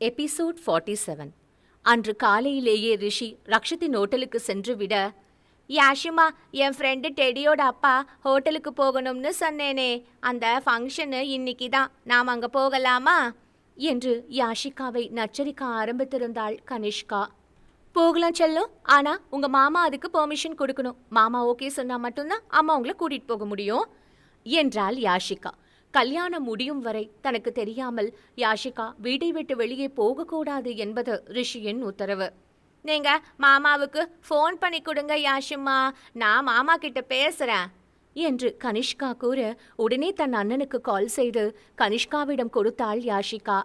Episode forty seven. அன்று காலையிலேயே ரிஷி ரக்ஷத்தின் ஹோட்டலுக்கு சென்று விட யாஷிமா என் ஃப்ரெண்டு டெடியோட அப்பா ஹோட்டலுக்கு போகணும்னு சொன்னேனே. அந்த ஃபங்க்ஷனு இன்னைக்கு தான். நாம் அங்கே போகலாமா? என்று யாஷிகாவை நச்சரிக்க ஆரம்பித்திருந்தாள் கனிஷ்கா. போகலாம் செல்லும். ஆனால் உங்கள் மாமா அதுக்கு பெர்மிஷன் கொடுக்கணும். மாமா ஓகே சொன்னால் மட்டும்தான் அம்மா உங்களை கூட்டிட்டு போக முடியும் என்றாள் யாஷிகா. கல்யாணம் முடியும் வரை தனக்கு தெரியாமல் யாஷிகா வீட்டை விட்டு வெளியே போகக்கூடாது என்பது ரிஷியின் உத்தரவு. நீங்க மாமாவுக்கு ஃபோன் பண்ணி கொடுங்க யாஷிமா நான் மாமா கிட்ட பேசுறேன். என்று கனிஷ்கா கூற உடனே தன் அண்ணனுக்கு கால் செய்து கனிஷ்காவிடம் கொடுத்தாள் யாஷிகா.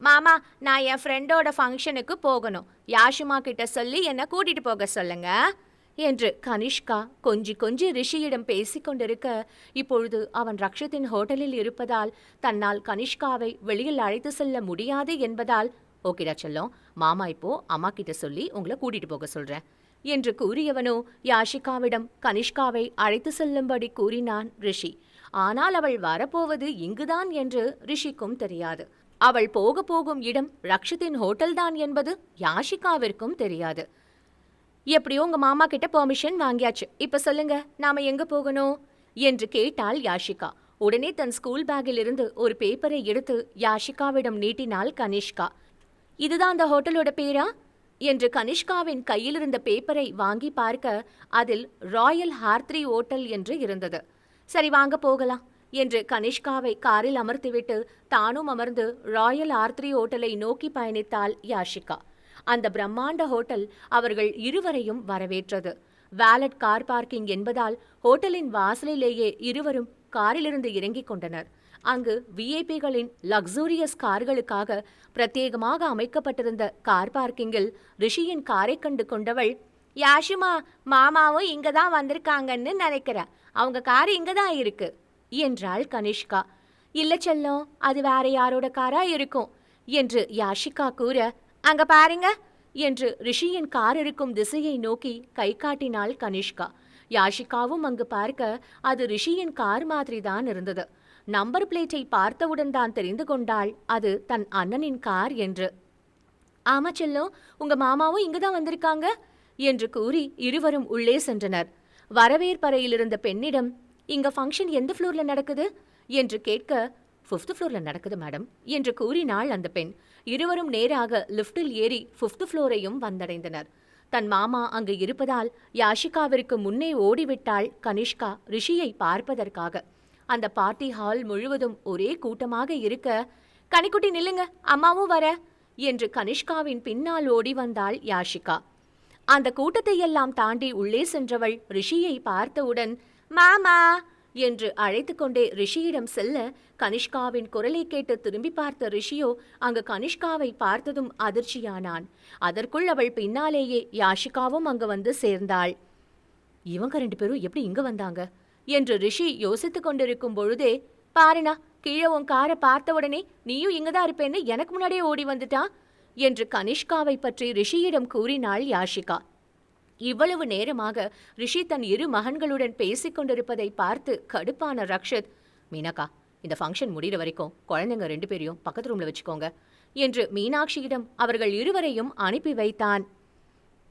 மாமா நான் என் ஃப்ரெண்டோட ஃபங்க்ஷனுக்கு போகணும். யாஷிமா கிட்ட சொல்லி என்னை கூட்டிட்டு போக சொல்லுங்க. என்று கனிஷ்கா கொஞ்சி கொஞ்சி ரிஷியிடம் பேசிக் கொண்டிருக்க இப்பொழுது அவன் ரக்ஷத்தின் ஹோட்டலில் இருப்பதால் தன்னால் கனிஷ்காவை வெளியில் அழைத்து செல்ல முடியாது என்பதால் ஓகேடா செல்லம் மாமா இப்போ அம்மா கிட்ட சொல்லி உங்களை கூட்டிட்டு போக சொல்றேன் என்று கூறியவனோ யாஷிகாவிடம் கனிஷ்காவை அழைத்து செல்லும்படி கூறினான் ரிஷி. ஆனால் அவள் வரப்போவது இங்குதான் என்று ரிஷிக்கும் தெரியாது. அவள் போக போகும் இடம் ரக்ஷித்தின் ஹோட்டல்தான் என்பது யாஷிகாவிற்கும் தெரியாது. எப்படியோ உங்க மாமா கிட்ட பெர்மிஷன் வாங்கியாச்சு. இப்ப சொல்லுங்க நாம எங்க போகணும்? என்று கேட்டாள் யாஷிகா. உடனே தன் ஸ்கூல் பேக்கிலிருந்து ஒரு பேப்பரை எடுத்து யாஷிகாவிடம் நீட்டினாள் கனிஷ்கா. இதுதான் அந்த ஹோட்டலோட பேரா? என்று கனிஷ்காவின் கையிலிருந்த பேப்பரை வாங்கி பார்க்க அதில் ராயல் ஹார்த்ரி ஹோட்டல் என்று இருந்தது. சரி வாங்க போகலாம் என்று கனிஷ்காவை காரில் அமர்த்திவிட்டு தானும் அமர்ந்து ராயல் ஆர்த்ரி ஹோட்டலை நோக்கி பயணித்தாள் யாஷிகா. அந்த பிரம்மாண்ட ஹோட்டல் அவர்கள் இருவரையும் வரவேற்றது. வேலட் கார் பார்க்கிங் என்பதால் ஹோட்டலின் வாசலிலேயே இருவரும் காரிலிருந்து இறங்கிக் கொண்டனர். அங்கு விஐபிகளின் லக்ஸூரியஸ் கார்களுக்காக பிரத்யேகமாக அமைக்கப்பட்டிருந்த கார் பார்க்கிங்கில் ரிஷியின் காரை கண்டு கொண்டவள் யாஷிமா மாமாவும் இங்கே தான் வந்திருக்காங்கன்னு நினைக்கிறேன் அவங்க கார் இங்கே தான் இருக்கு என்றாள் கனிஷ்கா. இல்லை செல்லம் அது வேற யாரோட காரா இருக்கும்? என்று யாஷிகா கூற அங்க பாருங்க. என்று ரிஷியின் கார் இருக்கும் திசையை நோக்கி கை காட்டினாள் கனிஷ்கா. யாஷிகாவும் அங்கு பார்க்க அது ரிஷியின் கார் மாதிரி தான் இருந்தது. நம்பர் பிளேட்டை பார்த்தவுடன் தான் தெரிந்து கொண்டாள். அது தன் அண்ணனின் கார் என்று. ஆமா செல்லும் உங்க மாமாவும் இங்குதான் வந்திருக்காங்க என்று கூறி இருவரும் உள்ளே சென்றனர். வரவேற்பறையில் இருந்த பெண்ணிடம் இங்க ஃபங்க்ஷன் எந்த ஃப்ளோர்ல நடக்குது? என்று கேட்க ஃபிஃப்த் ஃப்ளோரில் நடக்குது மேடம் என்று கூறினாள் அந்த பெண். இருவரும் நேராக லிஃப்டில் ஏறி ஃபிஃப்த் ஃப்ளோரையும் வந்தடைந்தனர். தன் மாமா அங்கு இருப்பதால் யாஷிகாவிற்கு முன்னே ஓடிவிட்டாள் கனிஷ்கா ரிஷியை பார்ப்பதற்காக. அந்த பார்ட்டி ஹால் முழுவதும் ஒரே கூட்டமாக இருக்க கனிக்குட்டி நில்லுங்க அம்மாவும் வர என்று கனிஷ்காவின் பின்னால் ஓடி வந்தாள் யாஷிகா. அந்த கூட்டத்தை எல்லாம் தாண்டி உள்ளே சென்றவள் ரிஷியை பார்த்தவுடன் மாமா என்று அழைத்து கொண்டே ரிஷியிடம் செல்ல கனிஷ்காவின் குரலை கேட்டு திரும்பி பார்த்த ரிஷியோ அங்கு கனிஷ்காவை பார்த்ததும் அதிர்ச்சியானான். அதற்குள் அவள் பின்னாலேயே யாஷிகாவும் அங்கு வந்து சேர்ந்தாள். இவங்க ரெண்டு பேரும் எப்படி இங்க வந்தாங்க? என்று ரிஷி யோசித்துக் கொண்டிருக்கும் பொழுதே பாருனா கீழே உன் காரை பார்த்த உடனே நீயும் இங்கதான் இருப்பேன்னு எனக்கு முன்னாடியே ஓடி வந்துட்டான் என்று கனிஷ்காவை பற்றி ரிஷியிடம் கூறினாள் யாஷிகா. இவ்வளவு நேரமாக ரிஷி தன் இரு மகன்களுடன் பேசிக் கொண்டிருப்பதை பார்த்து கடுப்பான ரக்ஷத் மீனாக்கா இந்த ஃபங்க்ஷன் முடிகிற வரைக்கும் குழந்தைங்க ரெண்டு பேரையும் பக்கத்து ரூமில் வச்சுக்கோங்க என்று மீனாட்சியிடம் அவர்கள் இருவரையும் அனுப்பி வைத்தான்.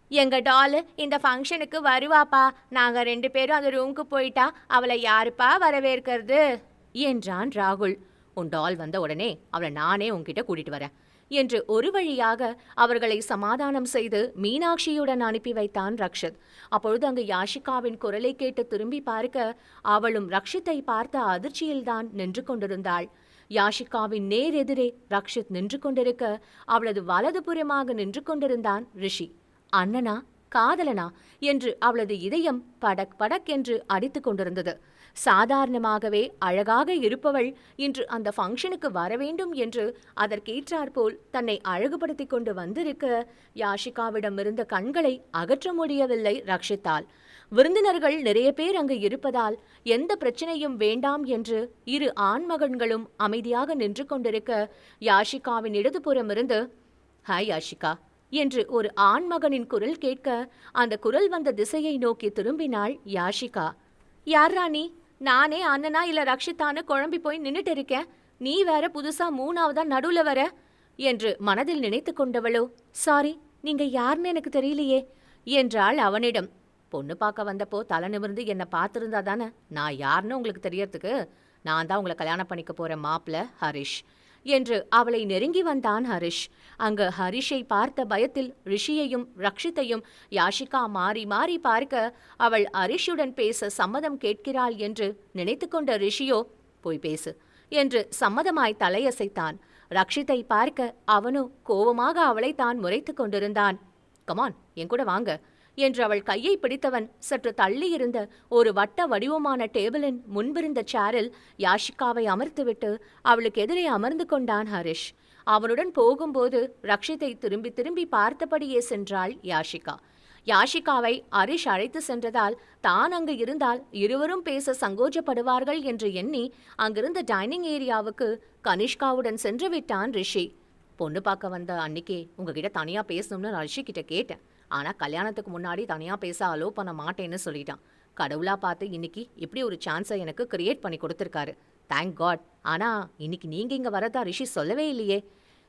எங்க டால் இந்த ஃபங்க்ஷனுக்கு வருவாப்பா. நாங்க ரெண்டு பேரும் அந்த ரூமுக்கு போயிட்டா அவளை யாருப்பா வரவேற்கிறது? என்றான் ராகுல். உன் டால் வந்த உடனே அவளை நானே உன்கிட்ட கூட்டிட்டு வரேன். என்று ஒரு வழியாக அவர்களை சமாதானம் செய்து மீனாட்சியுடன் அனுப்பி வைத்தான் ரக்ஷித். அப்பொழுது அங்கு யாஷிகாவின் குரலை கேட்டு திரும்பி பார்க்க அவளும் ரக்ஷித்தை பார்த்த அதிர்ச்சியில்தான் நின்று கொண்டிருந்தாள். யாஷிகாவின் நேரெதிரே ரக்ஷித் நின்று கொண்டிருக்க அவளது வலதுபுறமாக நின்று கொண்டிருந்தான் ரிஷி. அண்ணனா காதலனா? என்று அவளது இதயம் படக் படக் என்று அடித்துக் கொண்டிருந்தது. சாதாரணமாகவே அழகாக இருப்பவள் இன்று அந்த ஃபங்க்ஷனுக்கு வரவேண்டும் என்று அதற்கேற்றாற்போல் தன்னை அழகுபடுத்திக் கொண்டு வந்திருக்க யாஷிகாவிடம் இருந்த கண்களை அகற்ற முடியவில்லை ரக்ஷித்தாள் விருந்தினர்கள் நிறைய பேர் அங்கு இருப்பதால் எந்த பிரச்சனையும் வேண்டாம் என்று இரு ஆண்மகன்களும் அமைதியாக நின்று கொண்டிருக்க யாஷிகாவின் இடதுபுறம் இருந்து ஹாய் யாஷிகா என்று ஒரு ஆண்மகனின் குரல் கேட்க அந்த குரல் வந்த திசையை நோக்கி திரும்பினாள் யாஷிகா. யார் ராணி? நானே அண்ணனா இல்ல ரக்ஷிதான்னு குழம்பி போய் நின்னுட்டு இருக்கேன். நீ வேற புதுசா மூணாவதா நடுவுல வர. என்று மனதில் நினைத்து கொண்டவளோ சாரி நீங்க யாருன்னு எனக்கு தெரியலையே என்றாள் அவனிடம். பொண்ணு பார்க்க வந்தப்போ தலை நிமிர்ந்து என்னை பார்த்துருந்தா தானே? நான் யாருன்னு உங்களுக்கு தெரியறதுக்கு? நான் தான் உங்களை கல்யாணம் பண்ணிக்க போற மாப்பிள்ள ஹரிஷ். என்று அவளை நெருங்கி வந்தான் ஹரிஷ். அங்கு ஹரிஷை பார்த்த பயத்தில் ரிஷியையும் ரக்ஷித்தையும் யாஷிகா மாறி மாறி பார்க்க அவள் ஹரிஷுடன் பேச சம்மதம் கேட்கிறாள் என்று நினைத்து கொண்ட ரிஷியோ போய் பேசு என்று சம்மதமாய் தலையசைத்தான். ரக்ஷித்தை பார்க்க அவனோ கோபமாக அவளை தான் முறைத்து கொண்டிருந்தான். கமான் என் கூட வாங்க. என்று அவள் கையை பிடித்தவன் சற்று தள்ளியிருந்த ஒரு வட்ட வடிவமான டேபிளின் முன்பிருந்த சேரில் யாஷிகாவை அமர்த்திவிட்டு அவளுக்கு எதிரே அமர்ந்து கொண்டான் ஹரிஷ். அவனுடன் போகும்போது ரக்ஷித்தை திரும்பி திரும்பி பார்த்தபடியே சென்றாள் யாஷிகா. யாஷிகாவை ஹரிஷ் அழைத்து சென்றதால் தான் அங்கு இருந்தால் இருவரும் பேச சங்கோஜப்படுவார்கள் என்று எண்ணி அங்கிருந்த டைனிங் ஏரியாவுக்கு கனிஷ்காவுடன் சென்று விட்டான் ரிஷி. பொண்ணு பார்க்க வந்த அன்னிக்கே உங்ககிட்ட தனியா பேசணும்னு நான் ரிஷி கிட்ட கேட்டேன். ஆனால் கல்யாணத்துக்கு முன்னாடி தனியாக பேச அலோ பண்ண மாட்டேன்னு சொல்லிட்டான். கடவுளா பார்த்து இன்னைக்கு இப்படி ஒரு சான்ஸை எனக்கு கிரியேட் பண்ணி கொடுத்துருக்காரு. தேங்க் காட் ஆனா இன்னைக்கு நீங்கள் இங்கே வரதா ரிஷி சொல்லவே இல்லையே.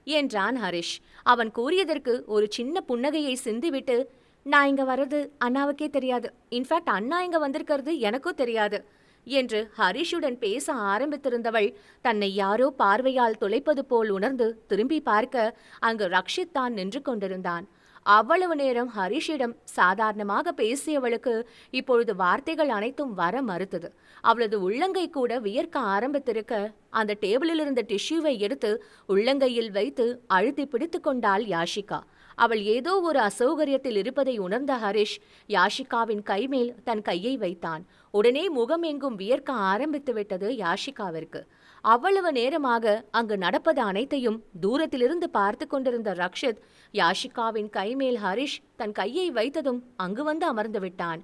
என்றான் ஹரிஷ். அவன் கூறியதற்கு ஒரு சின்ன புன்னகையை சிந்திவிட்டு நான் இங்கே வர்றது அண்ணாவுக்கே தெரியாது. இன்ஃபேக்ட் அண்ணா இங்கே வந்திருக்கிறது எனக்கும் தெரியாது. என்று ஹரிஷுடன் பேச ஆரம்பித்திருந்தவள் தன்னை யாரோ பார்வையால் துளைப்பது போல் உணர்ந்து திரும்பி பார்க்க அங்கு ரக்ஷித் தான் நின்று கொண்டிருந்தான். அவ்வளவு நேரம் ஹரிஷிடம் சாதாரணமாக பேசியவளுக்கு இப்பொழுது வார்த்தைகள் அனைத்தும் வர மறுத்தது. அவளது உள்ளங்கை கூட வியர்க்க ஆரம்பித்திருக்க அந்த டேபிளில் இருந்த டிஷ்யூவை எடுத்து உள்ளங்கையில் வைத்து அழுத்தி பிடித்து கொண்டாள் யாஷிகா. அவள் ஏதோ ஒரு அசௌகரியத்தில் இருப்பதை உணர்ந்த ஹரிஷ் யாஷிகாவின் கைமேல் தன் கையை வைத்தான். உடனே முகம் எங்கும் வியர்க்க ஆரம்பித்து விட்டது யாஷிகாவிற்கு. அவ்வளவு நேரமாக அங்கு நடப்பது அனைத்தையும் தூரத்திலிருந்து பார்த்து கொண்டிருந்த ரக்ஷித் யாஷிகாவின் கைமேல் ஹரிஷ் தன் கையை வைத்ததும் அங்கு வந்து அமர்ந்து விட்டான்.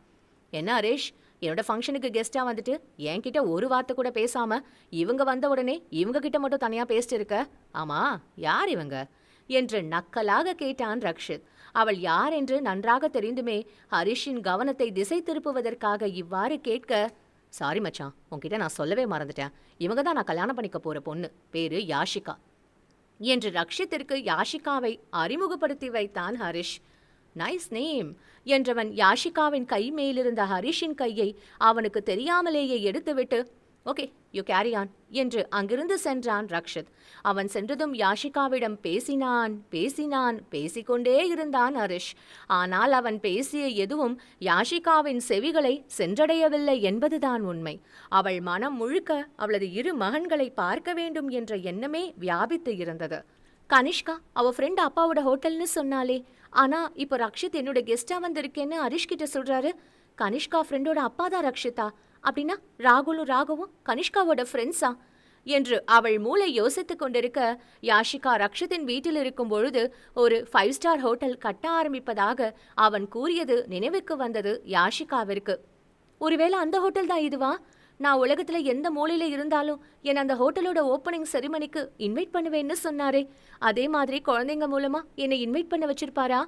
என்ன ஹரிஷ் என்னோட ஃபங்க்ஷனுக்கு கெஸ்ட்டாக வந்துட்டு என்கிட்ட ஒரு வார்த்தை கூட பேசாம இவங்க வந்த உடனே இவங்க கிட்ட மட்டும் தனியாக பேசிட்டு இருக்க? ஆமா யார் இவங்க? என்று நக்கலாக கேட்டான் ரக்ஷித். அவள் யார் என்று நன்றாக தெரிந்துமே ஹரிஷின் கவனத்தை திசை திருப்புவதற்காக இவ்வாறு கேட்க சாரி மச்சான் உன்கிட்ட நான் சொல்லவே மறந்துட்டேன். இவங்க தான் நான் கல்யாணம் பண்ணிக்க போற பொண்ணு. பேரு யாஷிகா. என்று ரக்ஷித்திற்கு யாஷிகாவை அறிமுகப்படுத்தி வைத்தான் ஹரிஷ். Nice name. என்றவன் யாஷிகாவின் கை மேலிருந்த ஹரிஷின் கையை அவனுக்கு தெரியாமலேயே எடுத்துவிட்டு ஓகே யூ கேரி ஆன் என்று அங்கிருந்து சென்றான் ரக்ஷித். அவன் சென்றதும் யாஷிகாவிடம் பேசினான் பேசினான் பேசிக்கொண்டே இருந்தான் ஹரிஷ். ஆனால் அவன் பேசிய எதுவும் யாஷிகாவின் செவிகளை சென்றடையவில்லை என்பதுதான் உண்மை. அவள் மனம் முழுக்க அவளது இரு மகன்களை பார்க்க வேண்டும் என்ற எண்ணமே வியாபித்து இருந்தது. கனிஷ்கா அவ ஃப்ரெண்ட் அப்பாவோட ஹோட்டல்னு சொன்னாலே ஆனா இப்போ ரக்ஷித் என்னோட கெஸ்டா வந்திருக்கேன்னு ஹரிஷ் கிட்ட சொல்றாரு. கனிஷ்கா ஃப்ரெண்டோட அப்பா தான் ரக்ஷிதா. அப்படின்னா ராகுலும் ராகவும் கனிஷ்காவோட ஃப்ரெண்ட்ஸா என்று அவள் மூளை யோசித்துக் கொண்டிருக்க யாஷிகா ரக்ஷத்தின் வீட்டில் இருக்கும் பொழுது ஒரு ஃபைவ் ஸ்டார் ஹோட்டல் கட்ட ஆரம்பிப்பதாக அவன் கூறியது நினைவுக்கு வந்தது யாஷிகாவிற்கு. ஒருவேளை அந்த ஹோட்டல் தான் இதுவா? நான் உலகத்துல எந்த மூலையில இருந்தாலும் என் அந்த ஹோட்டலோட ஓப்பனிங் செரிமனிக்கு இன்வைட் பண்ணுவேன்னு சொன்னாரே. அதே மாதிரி குழந்தைங்க மூலமா என்னை இன்வைட் பண்ண வச்சிருப்பாரா?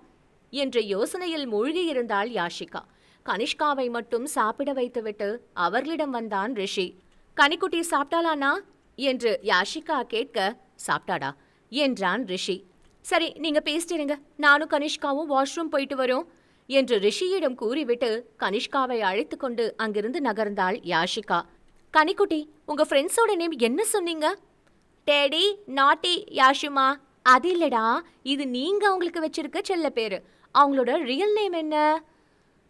என்ற யோசனையில் மூழ்கி இருந்தாள் யாஷிகா. கனிஷ்காவை மட்டும் சாப்பிட வைத்துவிட்டு அவர்களிடம் வந்தான் ரிஷி. கனிக்குட்டி சாப்பிட்டாளானா? என்று யாஷிகா கேட்க சாப்பிட்டாடா என்றான் ரிஷி. சரி நீங்க பேசிட்டிருங்க. நானும் கனிஷ்காவும் வாஷ்ரூம் போயிட்டு வரோம் என்று ரிஷியிடம் கூறிவிட்டு கனிஷ்காவை அழைத்து கொண்டு அங்கிருந்து நகர்ந்தாள் யாஷிகா. கனிக்குட்டி உங்க ஃப்ரெண்ட்ஸோட நேம் என்ன சொன்னீங்க? டேடி நாட்டி யாஷிமா. அது இல்லடா இது நீங்க அவங்களுக்கு வச்சிருக்க செல்ல பேரு அவங்களோட ரியல் நேம் என்ன?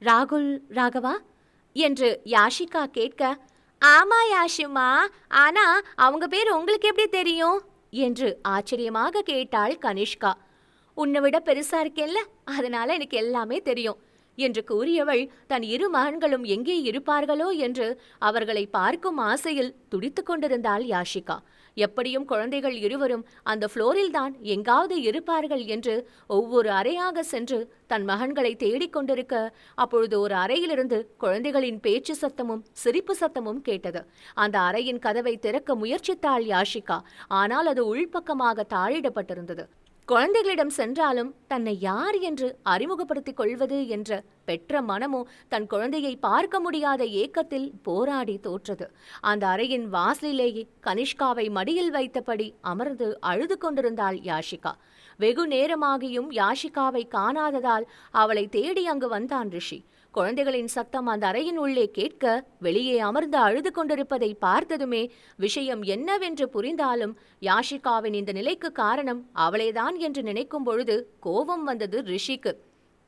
ராகுல் ராகவா? என்று யாஷிகா கேட்க ஆமா யாஷிமா ஆனா அவங்க பேர் உங்களுக்கு எப்படி தெரியும்? என்று ஆச்சரியமாக கேட்டாள் கனிஷ்கா. உன்னை விட பெருசா இருக்கேன்ல அதனால எனக்கு எல்லாமே தெரியும் என்று கூறியவள் தன் இரு மகன்களும் எங்கே இருப்பார்களோ? என்று அவர்களை பார்க்கும் ஆசையில் துடித்துக் கொண்டிருந்தாள் யாஷிகா. எப்படியும் குழந்தைகள் இருவரும் அந்த ஃப்ளோரில் தான் எங்காவது இருப்பார்கள் என்று ஒவ்வொரு அறையாக சென்று தன் மகன்களை தேடிக் கொண்டிருக்க அப்பொழுது ஒரு அறையிலிருந்து குழந்தைகளின் பேச்சு சத்தமும் சிரிப்பு சத்தமும் கேட்டது. அந்த அறையின் கதவை திறக்க முயற்சித்தாள் யாஷிகா. ஆனால் அது உள்பக்கமாக தாழிடப்பட்டிருந்தது குழந்தைகளிடம் சென்றாலும் தன்னை யார் என்று அறிமுகப்படுத்திக் கொள்வது என்ற பெற்ற மனமோ தன் குழந்தையை பார்க்க முடியாத ஏக்கத்தில் போராடி தோற்றது. அந்த அறையின் வாசலிலேயே கனிஷ்காவை மடியில் வைத்தபடி அமர்ந்து அழுது கொண்டிருந்தாள் யாஷிகா. வெகு நேரமாகியும் யாஷிகாவை காணாததால் அவளை தேடி அங்கு வந்தான் ரிஷி. குழந்தைகளின் சத்தம் அந்த அறையின் உள்ளே கேட்க வெளியே அமர்ந்து அழுது கொண்டிருப்பதை பார்த்ததுமே விஷயம் என்னவென்று புரிந்தாலும் யாஷிகாவின் இந்த நிலைக்கு காரணம் அவளேதான் என்று நினைக்கும் பொழுது கோபம் வந்தது ரிஷிக்கு.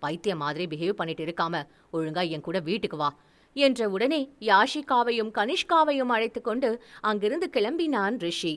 பைத்தியம் மாதிரி பிஹேவ் பண்ணிட்டு இருக்காம ஒழுங்கா என் கூட வீட்டுக்கு வா என்ற உடனே யாஷிகாவையும் கனிஷ்காவையும் அழைத்து கொண்டு அங்கிருந்து கிளம்பினான் ரிஷி.